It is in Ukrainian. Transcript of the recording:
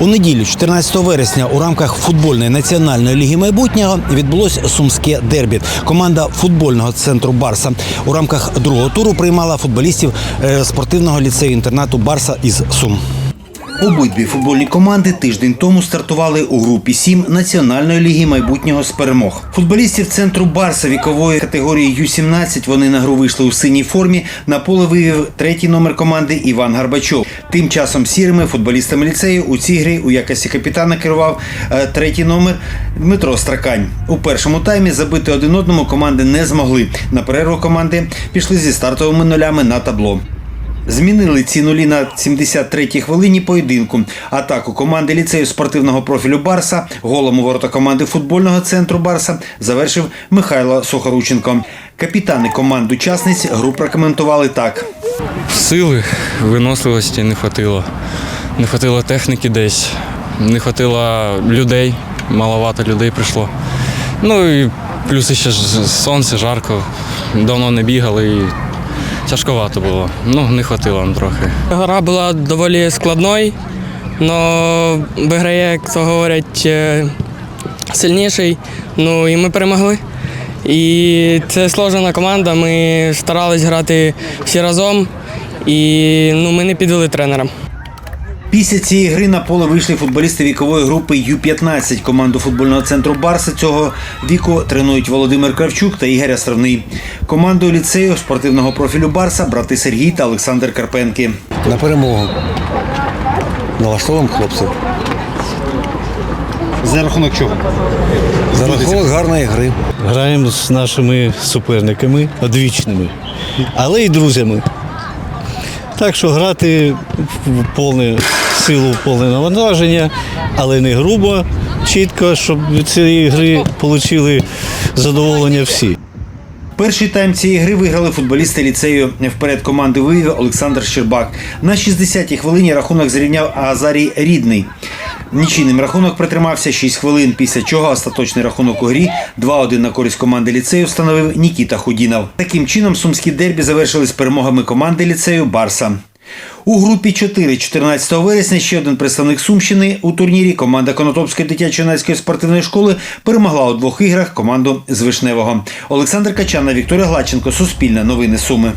У неділю, 14 вересня, у рамках футбольної національної ліги майбутнього відбулось сумське дербі. Команда футбольного центру Барса у рамках другого туру приймала футболістів е, спортивного ліцею інтернату Барса із Сум. Обидві футбольні команди тиждень тому стартували у групі 7 Національної ліги майбутнього з перемог. Футболістів центру Барса вікової категорії Ю-17 вони на гру вийшли у синій формі. На поле вивів третій номер команди Іван Гарбачов. Тим часом сірими футболістами ліцею у цій грі у якості капітана керував е, третій номер Дмитро Стракань. У першому таймі забити один одному команди не змогли. На перерву команди пішли зі стартовими нулями на табло. Змінили ці нулі на 73-й хвилині поєдинку. Атаку команди ліцею спортивного профілю Барса, голом у ворота команди футбольного центру Барса завершив Михайло Сухорученко. Капітани команд учасниць гру прокоментували так. Сили, виносливості не хватило. Не хватило техніки десь, не хватило людей, маловато людей прийшло. Ну і плюс ще сонце, жарко, давно не бігали і тяжковато було. Ну, не хватило нам трохи. Гора була доволі складною, але виграє, як то говорять, е, сильніший. Ну і ми перемогли. І це сложена команда. Ми старались грати всі разом, і ну, ми не підвели тренера. Після цієї гри на поле вийшли футболісти вікової групи Ю-15. Команду футбольного центру Барса цього віку тренують Володимир Кравчук та Ігор Островний. Командою ліцею спортивного профілю Барса брати Сергій та Олександр Карпенки. на перемогу. Налаштовуємо хлопців. За рахунок чого? За рахунок гарної гри. Граємо з нашими суперниками одвічними, але й друзями. Так що грати в повне силу, повне навантаження, але не грубо, чітко, щоб від цієї гри отримали задоволення всі. Перший тайм цієї гри виграли футболісти ліцею. Вперед команди вивів Олександр Щербак. На 60-й хвилині рахунок зрівняв Азарій Рідний. Нічийним рахунок притримався 6 хвилин, після чого остаточний рахунок у грі 2-1 на користь команди ліцею встановив Нікіта Худінов. Таким чином сумські дербі завершились перемогами команди ліцею Барса. У групі 4 14 вересня ще один представник Сумщини у турнірі команда Конотопської дитячо-юнацької спортивної школи перемогла у двох іграх команду з Вишневого. Олександр Качана, Вікторія Гладченко, Суспільне новини Суми.